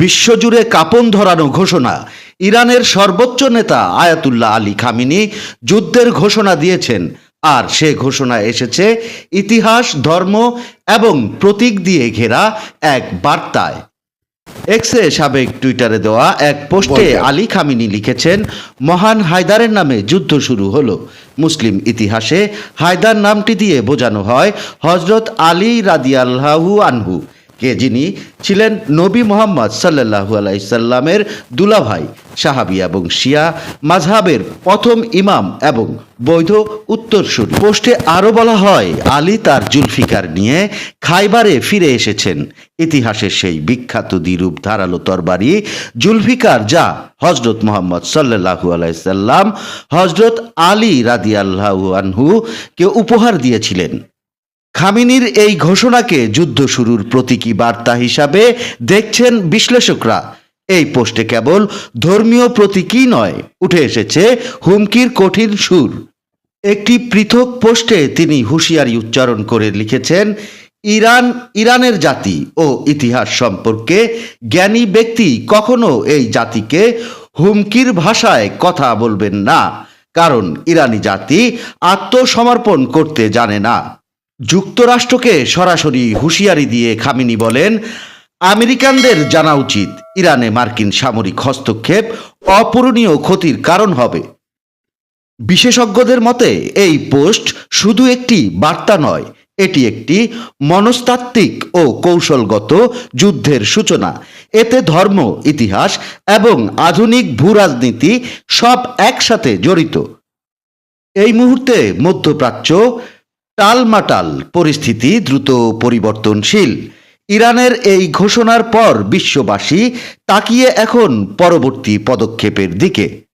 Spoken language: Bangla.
বিশ্বজুড়ে কাপন ধরানো ঘোষণা। ইরানের সর্বোচ্চ নেতা আয়াতুল্লাহ আলী খামিনি যুদ্ধের ঘোষণা দিয়েছেন। আর সে ঘোষণা এসেছে ইতিহাস ধর্ম এবং প্রতীক দিয়ে ঘেরা এক বার্তায়। এক্সে সাবেক টুইটারে দেওয়া এক পোস্টে আলী খামিনি লিখেছেন মহান হায়দারের নামে যুদ্ধ শুরু হলো। মুসলিম ইতিহাসে হায়দার নামটি দিয়ে বোঝানো হয় হজরত আলী রাদিয়াল্লাহু আনহু। কে? যিনি ছিলেন নবী মোহাম্মদ সাল্লাহু আলাইসাল্লামের দুলাভাই, সাহাবি এবং শিয়া মাঝহাবের প্রথম ইমাম এবং বৈধ উত্তরসূরি। পোস্টে আরও বলা হয়, আলী তার জুলফিকার নিয়ে খাইবারে ফিরে এসেছেন। ইতিহাসের সেই বিখ্যাত দ্বিরূপ ধারালো তরবারি, জুলফিকার যা হজরত মোহাম্মদ সাল্লাহু আলাইসাল্লাম হজরত আলী রাদিয়াল্লাহু আনহু কে উপহার দিয়েছিলেন। খামিনির এই ঘোষণাকে যুদ্ধ শুরুর প্রতীকী বার্তা হিসাবে দেখছেন বিশ্লেষকরা। এই পোস্টে কেবল ধর্মীয় প্রতীকই নয়, উঠে এসেছে হুমকির কঠিন সুর। একটি পৃথক পোস্টে তিনি হুঁশিয়ারি উচ্চারণ করে লিখেছেন, ইরান, ইরানের জাতি ও ইতিহাস সম্পর্কে জ্ঞানী ব্যক্তি কখনো এই জাতিকে হুমকির ভাষায় কথা বলবেন না, কারণ ইরানি জাতি আত্মসমর্পণ করতে জানে না। যুক্তরাষ্ট্রকে সরাসরি হুঁশিয়ারি দিয়ে খামিনি বলেন, আমেরিকানদের জানা উচিত, ইরানে মার্কিন সামরিক হস্তক্ষেপ অপূরণীয় ক্ষতির কারণ হবে। বিশেষজ্ঞদের মতে, এই পোস্ট শুধু একটি বার্তা নয়, এটি একটি মনস্তাত্ত্বিক ও কৌশলগত যুদ্ধের সূচনা। এতে ধর্ম, ইতিহাস এবং আধুনিক ভূরাজনীতি সব একসাথে জড়িত। এই মুহূর্তে মধ্যপ্রাচ্য টালমাটাল পরিস্থিতি দ্রুত পরিবর্তনশীল। ইরানের এই ঘোষণার পর বিশ্ববাসী তাকিয়ে এখন পরবর্তী পদক্ষেপের দিকে।